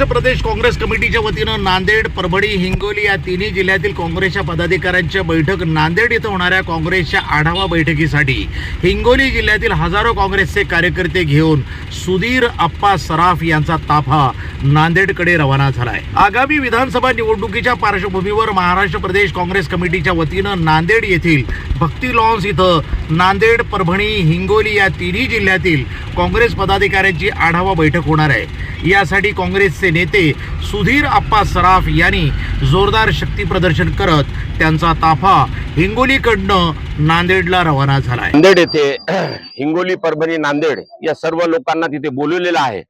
महाराष्ट्र प्रदेश काँग्रेस कमिटीच्या वतीनं नांदेड परभणी हिंगोली या तिन्ही जिल्ह्यातील काँग्रेसच्या पदाधिकाऱ्यांच्या बैठक नांदेड इथं होणाऱ्या काँग्रेसच्या आढावा बैठकीसाठी. हिंगोली जिल्ह्यातील हजारो काँग्रेसचे कार्यकर्ते घेऊन सुधीर अप्पा सराफ यांचा ताफा नांदेडकडे रवाना झालाय. आगामी विधानसभा निवडणुकीच्या पार्श्वभूमीवर महाराष्ट्र प्रदेश काँग्रेस कमिटीच्या वतीनं नांदेड येथील भक्ती लॉन्स इथं नांदेड परभणी हिंगोली या तिन्ही जिल्ह्यातील काँग्रेस पदाधिकाऱ्यांची आढावा बैठक होणार आहे. यासाठी काँग्रेसचे नेते सुधीर आप्पा सराफ यांनी जोरदार शक्ती प्रदर्शन करत त्यांचा ताफा हिंगोलीकडनं नांदेडला रवाना झाला नांदेड येथे हिंगोली परभणी नांदेड या सर्व लोकांना तिथे बोलवलेलं आहे.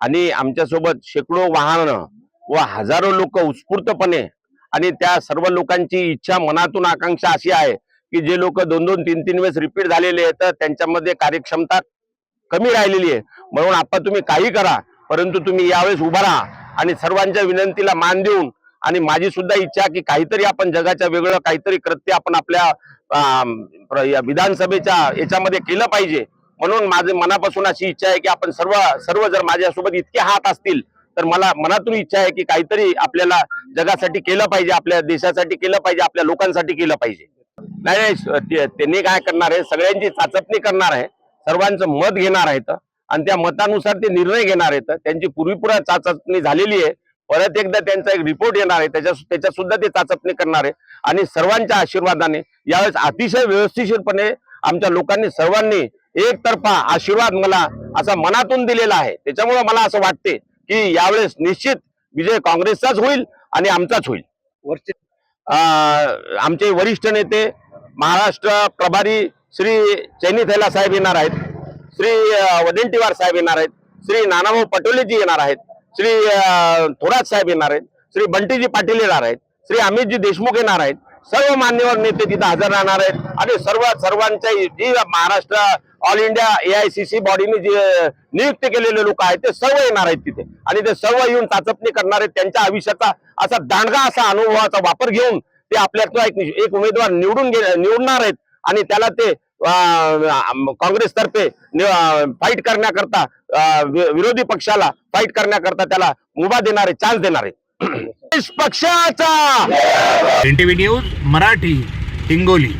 आणि आमच्यासोबत शेकडो वाहन व हजारो लोक उत्स्फूर्तपणे आणि त्या सर्व लोकांची इच्छा मनातून आकांक्षा अशी आहे की जे लोक दोन दोन तीन तीन वेळेस रिपीट झालेले आहेत तर त्यांच्यामध्ये कार्यक्षमता कमी राहिलेली आहे. म्हणून आपण तुम्ही काही करा परंतु तुम्ही यावेळेस उभा राहा आणि सर्वांच्या विनंतीला मान देऊन आणि माझी सुद्धा इच्छा की काहीतरी आपण जगाच्या वेगळं काहीतरी कृत्य आपण आपल्या विधानसभेच्या याच्यामध्ये केलं पाहिजे. म्हणून माझे मनापासून अशी इच्छा आहे की आपण सर्व सर्व जर माझ्यासोबत इतके हात असतील तर मला मनातून इच्छा आहे की काहीतरी आपल्याला जगासाठी केलं पाहिजे आपल्या देशासाठी केलं पाहिजे आपल्या लोकांसाठी केलं पाहिजे. नाही नाही त्यांनी काय करणार आहे सगळ्यांची चाचपणी करणार आहे. सर्वांचं मत घेणार आहेत आणि त्या मतानुसार ते निर्णय घेणार आहेत. त्यांची पूर्वीपुरा चाचपणी झालेली आहे. परत एकदा त्यांचा एक रिपोर्ट येणार आहे. त्याच्या त्याच्यात सुद्धा ते चाचपणी करणार आहे. आणि सर्वांच्या आशीर्वादाने यावेळेस अतिशय व्यवस्थितपणे आमच्या लोकांनी सर्वांनी एकतर्फा आशीर्वाद मला असा मनातून दिलेला आहे. त्याच्यामुळे मला असं वाटते की यावेळेस निश्चित विजय काँग्रेसचाच होईल आणि आमचाच होईल. आमचे वरिष्ठ नेते महाराष्ट्र प्रभारी श्री चैनी थैला साहेब येणार आहेत. श्री अं, वडेंटीवार साहेब येणार आहेत. श्री नानाभाऊ पटोलेजी येणार आहेत. श्री थोरात साहेब येणार आहेत. श्री बंटीजी पाटील येणार आहेत. श्री अमितजी देशमुख येणार आहेत. सर्व मान्यवर नेते तिथे हजर राहणार आहेत. आणि सर्व सर्वांच्या जी महाराष्ट्र ऑल इंडिया एआयसीसी बॉडीने जे नियुक्त केलेले लोक आहेत ते सर्व येणार आहेत तिथे. आणि ते सर्व येऊन चाचपणी करणार आहेत. त्यांच्या आयुष्याचा असा दांडगा असा अनुभवाचा वापर घेऊन ते आपल्यातला एक एक उमेदवार निवडून निवडणार आहेत. आणि त्याला ते काँग्रेस तर्फे फाईट करण्याकरता विरोधी पक्षाला फाईट करण्याकरता त्याला मुभा देणारे चान्स देणारे. पक्षाचा एनटीव्ही न्यूज मराठी हिंगोली.